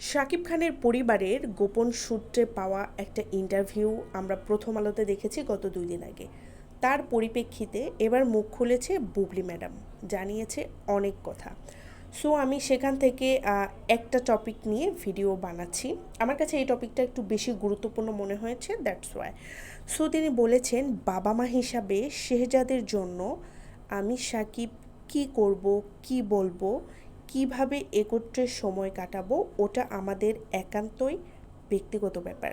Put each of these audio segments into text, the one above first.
শাকিব খানের পরিবারের গোপন সূত্রে পাওয়া একটা ইন্টারভিউ আমরা প্রথম আলোতে দেখেছি গত দুই দিন আগে। তার পরিপ্রেক্ষিতে এবার মুখ খুলেছে বুবলি ম্যাডাম, জানিয়েছে অনেক কথা। সো আমি সেখান থেকে একটা টপিক নিয়ে ভিডিও বানাচ্ছি। আমার কাছে এই টপিকটা একটু বেশি গুরুত্বপূর্ণ মনে হয়েছে দ্যাটস ওয়াই সো তিনি বলেছেন, বাবা মা হিসাবে শেহজাদের জন্য আমি সাকিব কি করব, কি বলব কীভাবে একত্রে সময় কাটাবো, ওটা আমাদের একান্তই ব্যক্তিগত ব্যাপার।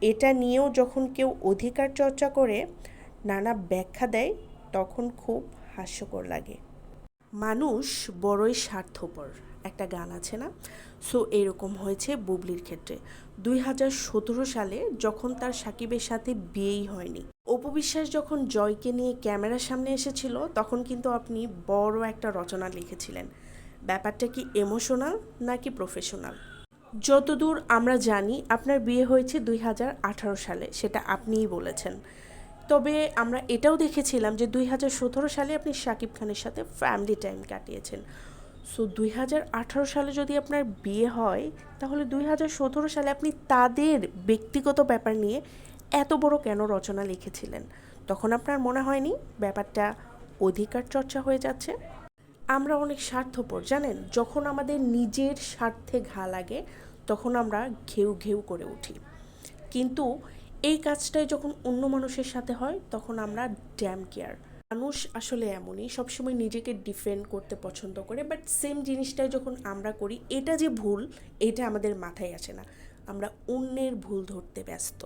এটা নিয়েও যখন কেউ অধিকার চর্চা করে, নানা ব্যাখ্যা দেয়, তখন খুব হাস্যকর লাগে। মানুষ বড়ই স্বার্থপর, একটা গান আছে না? সো, এরকম হয়েছে বুবলির ক্ষেত্রে। দুই হাজার সতেরো সালে যখন তার সাকিবের সাথে বিয়েই হয়নি। অপবিশ্বাস যখন জয়কে নিয়ে ক্যামেরার সামনে এসেছিল, তখন কিন্তু আপনি বড় একটা রচনা লিখেছিলেন। ব্যাপারটা কি ইমোশনাল নাকি প্রফেশনাল যতদূর আমরা জানি, আপনার বিয়ে হয়েছে দুই হাজার আঠারো সালে, সেটা আপনিই বলেছেন। তবে আমরা এটাও দেখেছিলাম যে দুই হাজার সতেরো সালে আপনি শাকিব খানের সাথে ফ্যামিলি টাইম কাটিয়েছেন। সো দুই হাজার আঠারো সালে যদি আপনার বিয়ে হয়, তাহলে দুই হাজার সতেরো সালে আপনি তাদের ব্যক্তিগত ব্যাপার নিয়ে এত বড় কেন রচনা লিখেছিলেন? তখন আপনার মনে হয়নি ব্যাপারটা অধিকার চর্চা হয়ে যাচ্ছে? আমরা অনেক স্বার্থপর, জানেন? যখন আমাদের নিজের স্বার্থে ঘা লাগে, তখন আমরা ঘেউ ঘেউ করে উঠি। কিন্তু এই কাজটাই যখন অন্য মানুষের সাথে হয়, তখন আমরা ড্যাম কেয়ার মানুষ আসলে এমনই, সবসময় নিজেকে ডিফেন্ড করতে পছন্দ করে বাট সেম জিনিসটাই যখন আমরা করি, এটা যে ভুল, এটা আমাদের মাথায় আসে না। আমরা অন্যের ভুল ধরতে ব্যস্ত।